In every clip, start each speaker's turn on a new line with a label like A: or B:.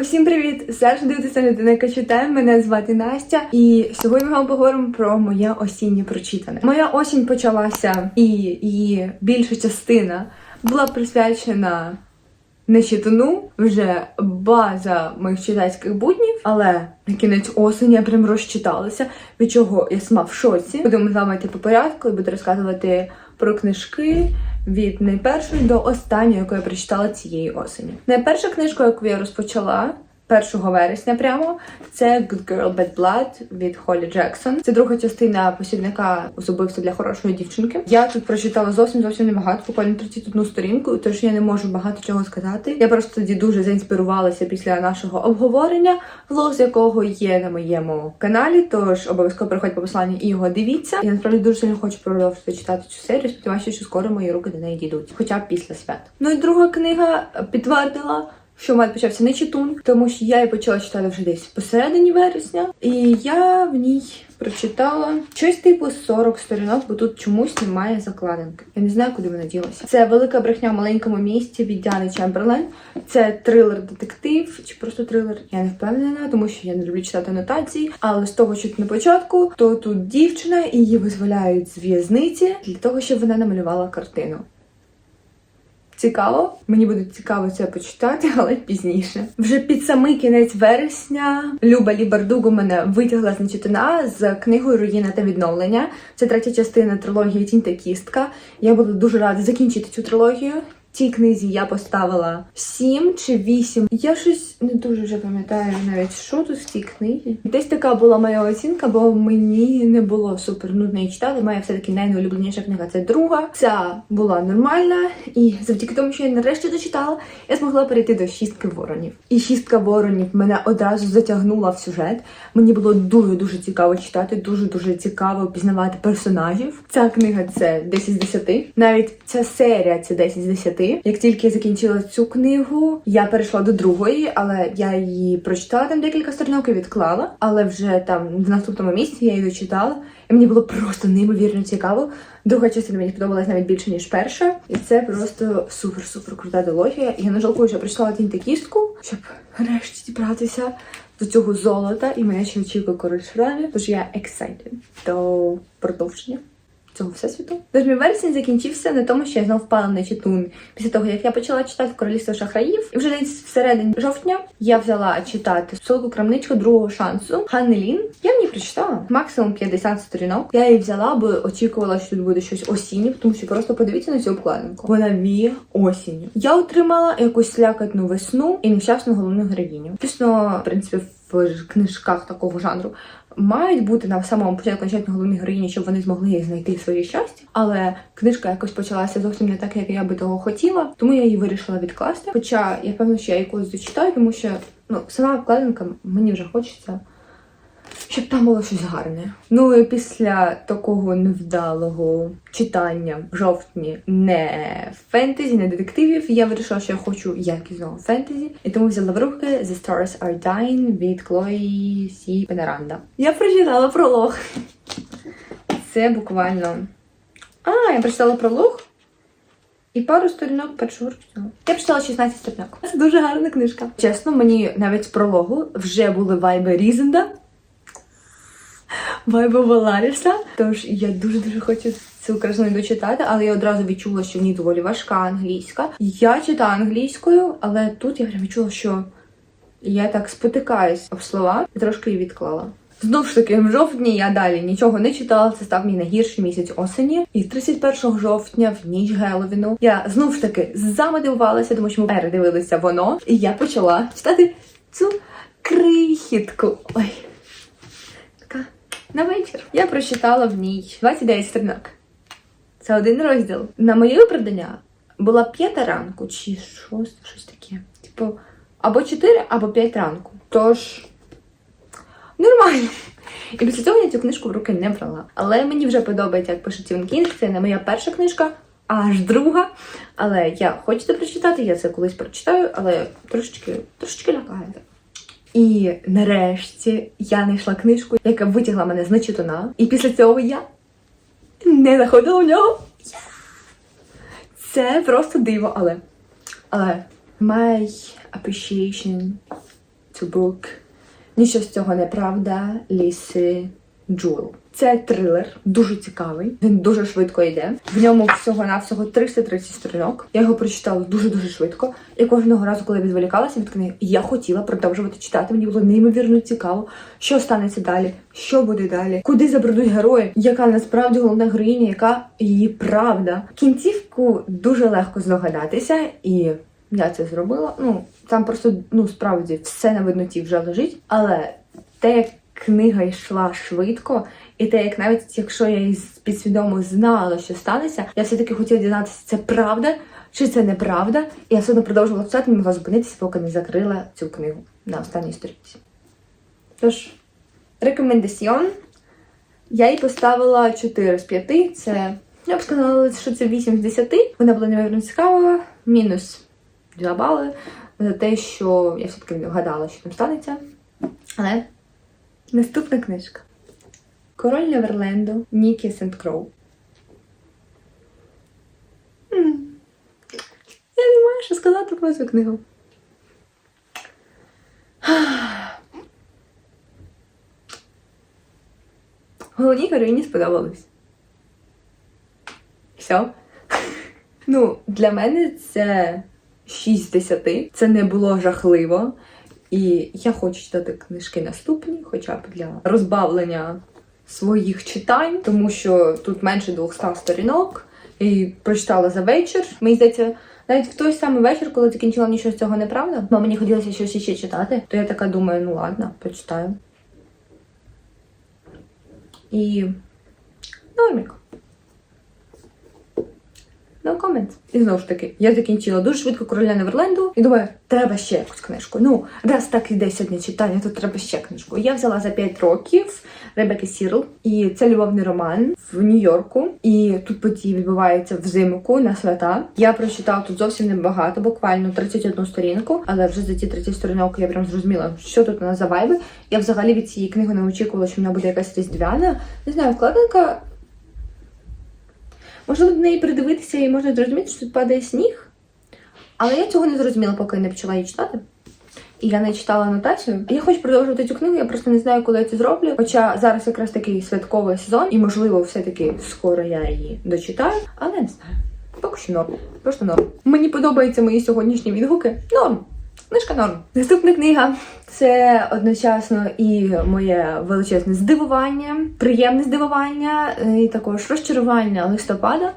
A: Усім привіт! Завжди дивитися людина, яка читає. Мене звати Настя, і сьогодні ми вам поговоримо про моє осіннє прочитане. Моя осінь почалася, і її більша частина була присвячена нечитану, вже база моїх читацьких буднів, але на кінець осені я прям розчиталася, від чого я сама в шоці. Будемо з вами йти по порядку і буду розказувати про книжки від найпершої до останньої, яку я прочитала цієї осені. Найперша книжка, яку я розпочала. 1 вересня прямо це Good Girl Bad Blood від Холі Джексон. Це друга частина посібника «Особливо для хорошої дівчинки. Я тут прочитала зовсім зовсім небагато, буквально 31 сторінку, тож я не можу багато чого сказати. Я просто тоді дуже заінспірувалася після нашого обговорення, влог якого є на моєму каналі. Тож обов'язково переходьте по посиланню і його дивіться. Я насправді дуже сильно хочу продовжити читати цю серію. Сподіваюся, що скоро мої руки до неї дійдуть, хоча б після свят. Ну і друга книга підтвердила що в мене почався не читун, тому що я її почала читати вже десь посередині вересня, і я в ній прочитала щось типу 40 сторінок, бо тут чомусь немає закладинки. Я не знаю, куди вона ділася. Це велика брехня в маленькому місті від Діани Чемберлен. Це трилер-детектив чи просто трилер. Я не впевнена, тому що я не люблю читати анотації. Але з того, що на початку, то тут дівчина і її визволяють з в'язниці для того, щоб вона намалювала картину. Цікаво, мені буде цікаво це почитати, але пізніше. Вже під самий кінець вересня Люба Лібардугу мене витягла з нечитана з книгою Руїна та відновлення. Це третя частина трилогії Тінь та кістка. Я буду дуже рада закінчити цю трилогію. Цій книзі я поставила 7 чи 8. Я щось не дуже вже пам'ятаю навіть, що тут в цій книзі. Десь така була моя оцінка, бо мені не було супер нудно її читати. Моя все-таки найнеулюбленіша книга це друга. Ця була нормальна, і завдяки тому, що я нарешті дочитала, я змогла перейти до шістки воронів. І шістка воронів мене одразу затягнула в сюжет. Мені було дуже дуже цікаво читати, дуже дуже цікаво пізнавати персонажів. Ця книга це 10 з 10. Навіть ця серія це 10 з 10. Як тільки я закінчила цю книгу, я перейшла до другої, але я її прочитала там декілька сторінок і відклала. Але вже там в наступному місці я її дочитала, і мені було просто неймовірно цікаво. Друга частина мені сподобалась навіть більше ніж перша, і це просто супер-супер крута дилогія. Я не жалкую, що прочитала тінь кістку, щоб нарешті дібратися до цього золота, і мене ще очікує король шрамів. Тож я excited до продовження цього всесвіту. Тож мій вересень закінчився на тому, що я знов впала на читун після того, як я почала читати королівство шахраїв. І вже десь всередині жовтня я взяла читати солоку крамничку другого шансу Ханни Лін. Я в ній прочитала максимум 50 сторінок. Я її взяла, бо очікувала, що тут буде щось осіннє, тому що просто подивіться на цю обкладинку. Вона віє осінню. Я отримала якусь слякотну весну і нещасну головну героїню. Звісно, в принципі, в книжках такого жанру мають бути на самому початку конкретно головній героїні, щоб вони змогли знайти своє щастя. Але книжка якось почалася зовсім не так, як я би того хотіла, тому я її вирішила відкласти. Хоча я певна, що я її колись дочитаю, тому що ну сама вкладинка мені вже хочеться. Щоб там було щось гарне. Ну і після такого невдалого читання в жовтні не фентезі, не детективів, я вирішила, що я хочу якісного фентезі, і тому взяла в руки The Stars Are Dying від Клої Сі Пенеранда. Я прочитала пролог. Це буквально. А, я прочитала пролог. І пару сторінок першого. Я прочитала 16 сторінок. Це дуже гарна книжка. Чесно, мені навіть з прологу вже були вайби Різенда вайбу Валаріса. Тож я дуже-дуже хочу цю красну дочитати, але я одразу відчула, що в ній доволі важка англійська. Я читаю англійською, але тут я прям відчула, що я так спотикаюсь об слова і трошки її відклала. Знову ж таки, в жовтні я далі нічого не читала. Це став мій найгірший місяць осені. І 31 жовтня, в ніч Геловіну, я знову ж таки замотивувалася, тому що ми передивилися воно, і я почала читати цю крихітку. Ой, на вечір. Я прочитала в ній 29 сторінок. Це один розділ. На моє виправдання була п'ята ранку, чи шоста, щось таке. Типу, або 4, або 5 ранку. Тож. Нормально. І після цього я цю книжку в руки не брала. Але мені вже подобається, як пише Стівен Кінг. Це не моя перша книжка, аж друга. Але я хочу це прочитати, я це колись прочитаю, але трошечки, трошечки лякає. І нарешті я знайшла книжку, яка витягла мене з нечитана. І після цього я не заходила в нього. Це просто диво, але. Але my appreciation to book. Нічого з цього не правда Ліси Джул. Це трилер, дуже цікавий. Він дуже швидко йде. В ньому всього-навсього 330 сторінок. Я його прочитала дуже-дуже швидко. І кожного разу, коли я відволікалася від книги, я хотіла продовжувати читати. Мені було неймовірно цікаво, що станеться далі, що буде далі, куди забредуть герої, яка насправді головна героїня, яка її правда. Кінцівку дуже легко здогадатися, і я це зробила. Ну там просто ну справді все на видноті вже лежить, але те, як книга йшла швидко, і те, як навіть якщо я із підсвідомо знала, що станеться, я все-таки хотіла дізнатися, це правда чи це неправда. І я все одно продовжувала читати, не могла зупинитися, поки не закрила цю книгу на останній сторінці. Тож, рекомендаціон. Я їй поставила 4 з 5. Це я б сказала, що це 8 з 10. Вона була неймовірно цікава. Мінус 2 бали за те, що я все-таки вгадала, що там станеться. Але наступна книжка. Король Неверленду Нікі Сент Кроу. Я не маю що сказати про цю книгу. Головній героїні сподобалось. Все. Ну, для мене це 6 з 10. Це не було жахливо. І я хочу читати книжки наступні, хоча б для розбавлення своїх читань, тому що тут менше 200 сторінок. І прочитала за вечір. Мені здається, навіть в той самий вечір, коли закінчила нічого з цього неправда, бо мені хотілося щось ще читати, то я така думаю, ну ладно, почитаю. І нормік. No comments. І знову ж таки, я закінчила дуже швидко короля Неверленду і думаю, треба ще якусь книжку. Ну, раз так іде сьогодні читання, то треба ще книжку. Я взяла за 5 років Ребекки Сірл, і це любовний роман в Нью-Йорку. І тут події відбуваються взимку на свята. Я прочитала тут зовсім небагато, буквально 31 сторінку, але вже за ті 30 сторінок я прям зрозуміла, що тут нас за вайби. Я взагалі від цієї книги не очікувала, що вона буде якась різдвяна. Не знаю, вкладинка Можливо, до неї придивитися і можна зрозуміти, що тут падає сніг. Але я цього не зрозуміла, поки не почала її читати. І я не читала анотацію. Я хочу продовжувати цю книгу, я просто не знаю, коли я це зроблю. Хоча зараз якраз такий святковий сезон, і можливо, все-таки скоро я її дочитаю, але не знаю. Поки що норм. Просто норм. Мені подобаються мої сьогоднішні відгуки. Норм. Книжка норм. Наступна книга це одночасно і моє величезне здивування, приємне здивування, е, і також розчарування листопада.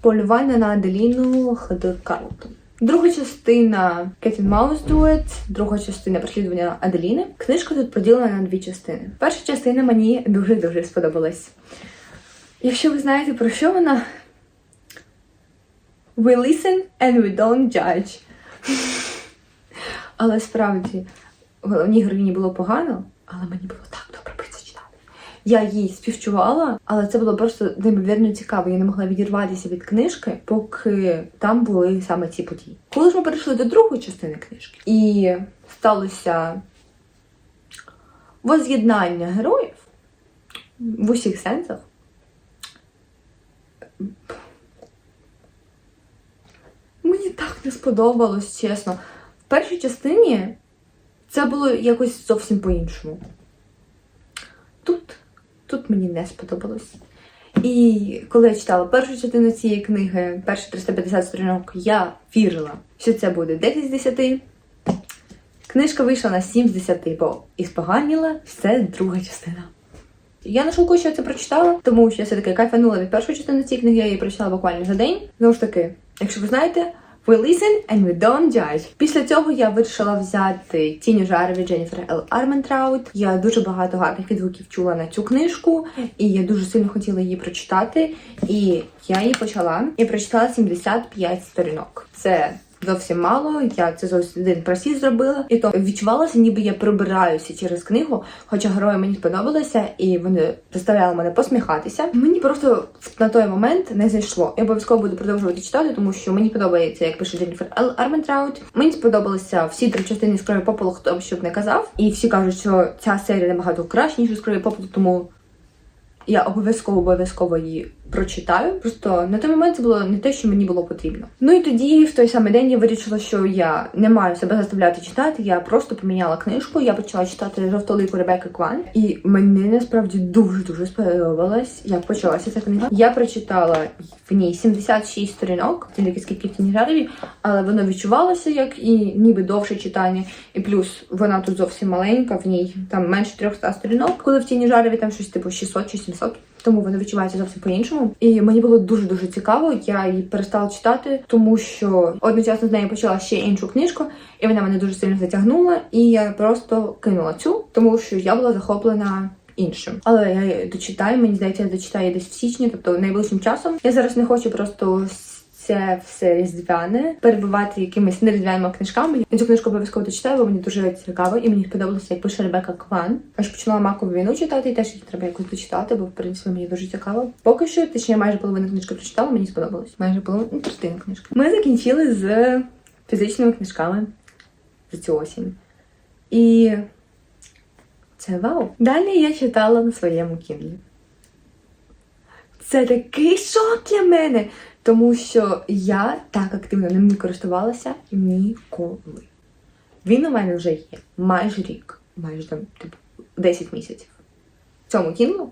A: Полювання на Аделіну Ходокарту. Друга частина Кетін Маус Дует, друга частина переслідування Аделіни. Книжка тут поділена на дві частини. Перша частина мені дуже-дуже сподобалась. Якщо ви знаєте про що вона, We listen and we don't judge. Але справді головній героїні було погано, але мені було так добре читати. Я їй співчувала, але це було просто неймовірно цікаво. Я не могла відірватися від книжки, поки там були саме ці події. Коли ж ми перейшли до другої частини книжки, і сталося воз'єднання героїв в усіх сенсах. Мені так не сподобалось, чесно. В першій частині це було якось зовсім по-іншому. Тут, тут мені не сподобалось. І коли я читала першу частину цієї книги, перші 350 сторінок, я вірила, що це буде 10 з 10. Книжка вийшла на 7 з 10, бо і споганіла все друга частина. Я не шукаю, що я це прочитала, тому що я все-таки кайфанула від першої частини цієї книги, я її прочитала буквально за день. Знову ж таки, якщо ви знаєте, we listen and we don't judge. Після цього я вирішила взяти Тінь жари від Дженніфер Л. Арментраут. Я дуже багато гарних відгуків чула на цю книжку, і я дуже сильно хотіла її прочитати. І я її почала і прочитала 75 сторінок. Це зовсім мало. Я це зовсім один просід зробила, і то відчувалося, ніби я прибираюся через книгу. Хоча герої мені сподобалися, і вони заставляли мене посміхатися. Мені просто на той момент не зайшло. Я обов'язково буду продовжувати читати, тому що мені подобається, як пише Дженніфер Л. Арментраут. Мені сподобалися всі три частини з крові попелу, хто б щоб не казав. І всі кажуть, що ця серія набагато краще, ніж з крові попелу, тому я обов'язково обов'язково її прочитаю. Просто на той момент це було не те, що мені було потрібно. Ну і тоді, в той самий день, я вирішила, що я не маю себе заставляти читати. Я просто поміняла книжку. Я почала читати жовтолику Ребекки Кван, і мені насправді дуже дуже сподобалось, як почалася ця книга. Я прочитала в ній 76 сторінок, тільки скільки в тіні жарові, але воно відчувалося як і ніби довше читання. І плюс вона тут зовсім маленька, в ній там менше 300 сторінок, коли в тіні жарові там щось типу 600 чи 700. Тому воно відчувається зовсім по-іншому. І мені було дуже дуже цікаво. Я її перестала читати, тому що одночасно з нею почала ще іншу книжку, і вона мене дуже сильно затягнула. І я просто кинула цю, тому що я була захоплена. Іншим, але я дочитаю. Мені здається, я дочитаю десь в січні, тобто найближчим часом. Я зараз не хочу просто це все різдвяне перебувати якимись неріздвяними книжками. Я цю книжку обов'язково дочитаю, бо мені дуже цікаво, і мені сподобалося, як пише Ребека Кван. А ж почала макову війну читати, і теж її треба якось дочитати, бо в принципі мені дуже цікаво. Поки що, точніше, майже половину книжки прочитала, мені сподобалось. Майже половину ну, третину книжки. Ми закінчили з фізичними книжками за цю осінь. І це вау. Далі я читала на своєму кінлі. Це такий шок для мене, тому що я так активно ним не користувалася ніколи. Він у мене вже є майже рік, майже там, типу, 10 місяців. Цьому кінлу.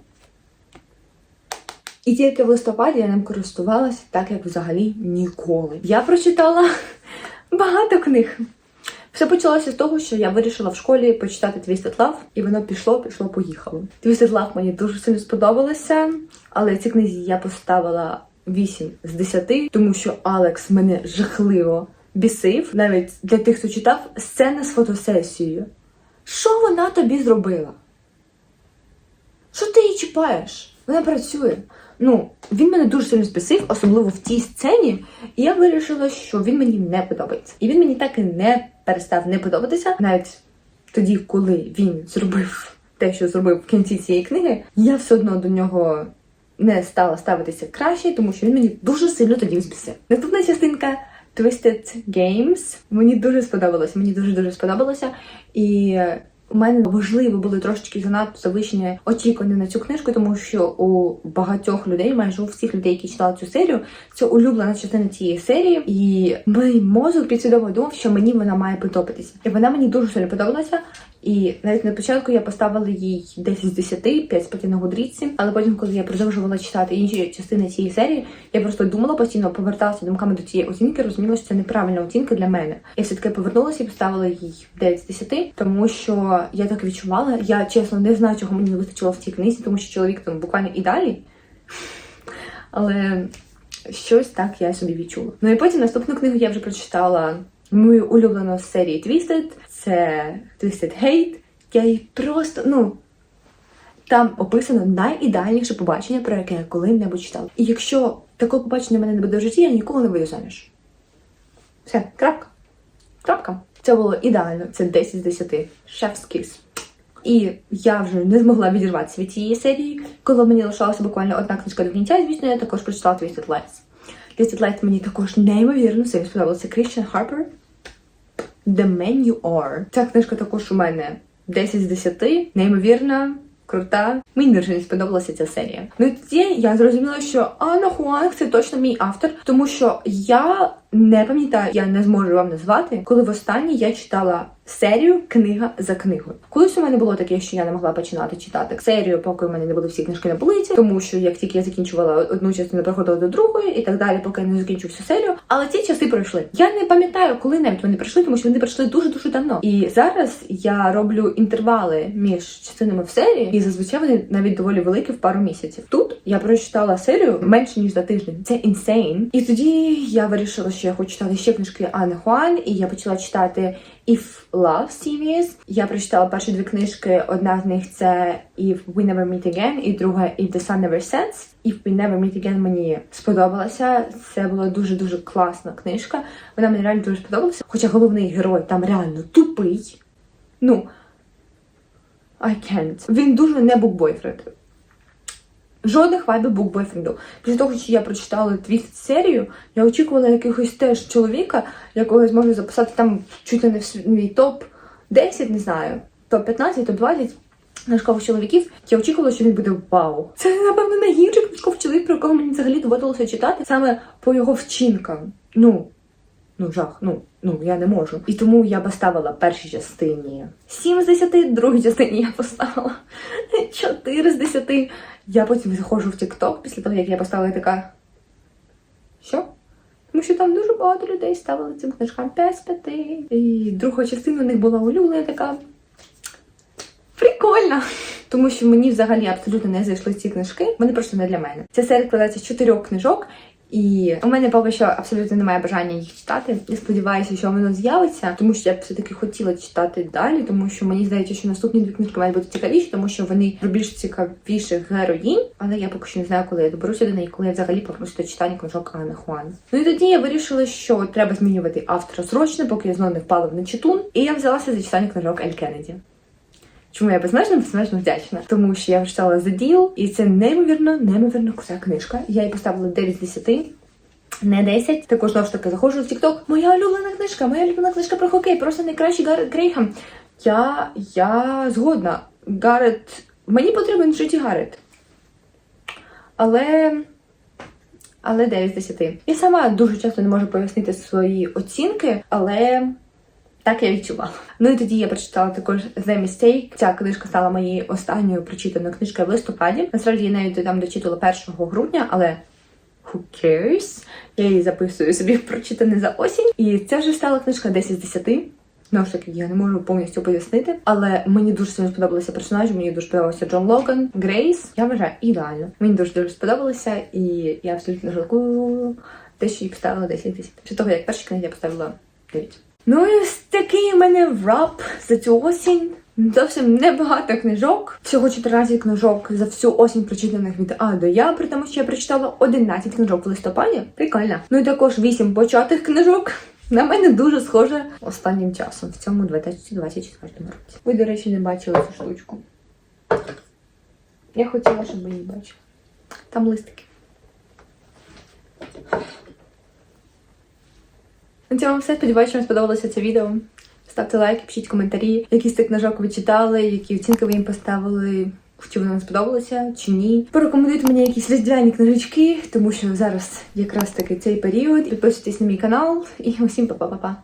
A: І тільки в листопаді я ним користувалася так, як взагалі ніколи. Я прочитала багато книг. Все почалося з того, що я вирішила в школі почитати Twisted Love, і воно пішло, пішло, поїхало. Twisted Love мені дуже сильно сподобалося, але ці книзі я поставила 8 з 10, тому що Алекс мене жахливо бісив. Навіть для тих, хто читав, сцена з фотосесією. Що вона тобі зробила? Що ти її чіпаєш? Вона працює. Ну, він мене дуже сильно списив, особливо в тій сцені, і я вирішила, що він мені не подобається. І він мені так і не перестав не подобатися. Навіть тоді, коли він зробив те, що зробив в кінці цієї книги, я все одно до нього не стала ставитися краще, тому що він мені дуже сильно тоді взбісив. Наступна частинка Twisted Games. Мені дуже сподобалося. Мені дуже дуже сподобалося. І у мене можливо були трошечки занадто завищені очікування на цю книжку, тому що у багатьох людей, майже у всіх людей, які читали цю серію, це улюблена частина цієї серії, і мій мозок підсвідомо думав, що мені вона має подобатися. І вона мені дуже сильно подобалася. І навіть на початку я поставила їй 10 з 10, 5 спокійно гудріці, але потім, коли я продовжувала читати інші частини цієї серії, я просто думала постійно, поверталася думками до цієї оцінки, розуміла, що це неправильна оцінка для мене. Я все таки повернулася і поставила їй 9 з 10, тому що я так відчувала. Я чесно не знаю, чого мені не вистачило в цій книзі, тому що чоловік там буквально і далі. Але щось так я собі відчула. Ну і потім наступну книгу я вже прочитала мою улюблену з серії Twisted. Це Twisted Hate. Я її просто, ну. Там описано найідеальніше побачення, про яке я коли-небудь читала. І якщо такого побачення в мене не буде в житті, я ніколи не вийду заміж. Все, крапка. Крапка. Це було ідеально. Це 10 з 10. Шеф's kiss. І я вже не змогла відірватися від цієї серії. Коли мені лишалася буквально одна книжка до кінця, звісно, я також прочитала Twisted Lights. Twisted Lights мені також неймовірно сильно сподобалося. Christian Harper. The Man You Are. Ця книжка також у мене 10 з 10. Неймовірна, крута. Мені дуже не сподобалася ця серія. Ну і тоді я зрозуміла, що Анна Хуанг це точно мій автор, тому що я не пам'ятаю, я не зможу вам назвати, коли востаннє я читала серію книга за книгою. Колись у мене було таке, що я не могла починати читати серію, поки у мене не були всі книжки на полиці, тому що як тільки я закінчувала одну частину, переходила до другої і так далі, поки я не закінчу всю серію. Але ці часи пройшли. Я не пам'ятаю, коли навіть вони пройшли, тому що вони пройшли дуже дуже давно. І зараз я роблю інтервали між частинами в серії, і зазвичай вони навіть доволі великі в пару місяців. Тут я прочитала серію менше ніж за тиждень. Це інсейн. І тоді я вирішила, що я хочу читати ще книжки Анни Хуан, і я почала читати If Love Series. Я прочитала перші дві книжки. Одна з них це If We Never Meet Again, і друга If the Sun Never Sets. If We Never Meet Again мені сподобалася. Це була дуже дуже класна книжка. Вона мені реально дуже сподобалася. Хоча головний герой там реально тупий. Ну I can't. Він дуже не букбойфренд. Жодних вайбів букбойфренду. Після того, що я прочитала твіст серію, я очікувала якогось теж чоловіка, якого я зможу записати там чуть не в свій топ 10, не знаю, топ 15, топ 20. книжкових чоловіків, я очікувала, що він буде вау. Це, напевно, найгірший книжковий чоловік, про якого мені взагалі доводилося читати саме по його вчинкам. Ну, ну, жах, ну, ну, я не можу. І тому я поставила першій частині 7 з 10, другій частині я поставила 4 з 10. Я потім заходжу в TikTok після того, як я поставила така. Що? Тому що там дуже багато людей ставили цим книжкам 5 з 5. І друга частина у них була улюблена така. Прикольно! Тому що мені взагалі абсолютно не зайшли ці книжки. Вони просто не для мене. Ця серія складається з чотирьох книжок. І у мене поки що абсолютно немає бажання їх читати. Я сподіваюся, що воно з'явиться, тому що я б все-таки хотіла читати далі, тому що мені здається, що наступні дві книжки мають бути цікавіші, тому що вони про більш цікавіших героїнь. Але я поки що не знаю, коли я доберуся до неї, коли я взагалі попрошу до читання книжок Анни Хуан. Ну і тоді я вирішила, що треба змінювати автора срочно, поки я знову не впала в нечитун. І я взялася за читання книжок Ель Кеннеді. Чому я безмежно безмежно вдячна? Тому що я читала The Deal, і це неймовірно, неймовірно крута книжка. Я їй поставила 9 з 10. Не 10. Також знову ж таки заходжу в TikTok. Моя улюблена книжка, моя улюблена книжка про хокей, просто найкращий Гаррет Грейхам. Я, я згодна. Гаррет. Мені потрібен в житті Гаррет. Але. Але 9 з 10. Я сама дуже часто не можу пояснити свої оцінки, але так я відчувала. Ну і тоді я прочитала також The Mistake. Ця книжка стала моєю останньою прочитаною книжкою в листопаді. Насправді я нею там дочитала 1 грудня, але who cares? Я її записую собі прочитане за осінь. І це вже стала книжка 10 з 10. Знову ж таки, я не можу повністю пояснити, але мені дуже сильно сподобалися персонажі. Мені дуже сподобався Джон Логан, Грейс. Я вважаю ідеально. Мені дуже дуже сподобалося, і я абсолютно жалкую те, що їй поставила 10 10. Після того, як першій книгі я поставила 9. Ну і ось такий у мене врап за цю осінь. Зовсім небагато книжок. Всього 14 книжок за всю осінь прочитаних від А до Я, при тому, що я прочитала 11 книжок в листопаді. Прикольно. Ну і також 8 початих книжок. На мене дуже схоже останнім часом в цьому 2024 році. Ви, до речі, не бачили цю штучку. Я хотіла, щоб ви її бачили. Там листики. На цьому все. Сподіваюся, вам сподобалося це відео. Ставте лайки, пишіть коментарі, які з цих книжок ви читали, які оцінки ви їм поставили, чи вони вам сподобалося, чи ні. Порекомендуйте мені якісь різдвяні книжечки, тому що зараз якраз таки цей період. Підписуйтесь на мій канал і усім па-па-па-па.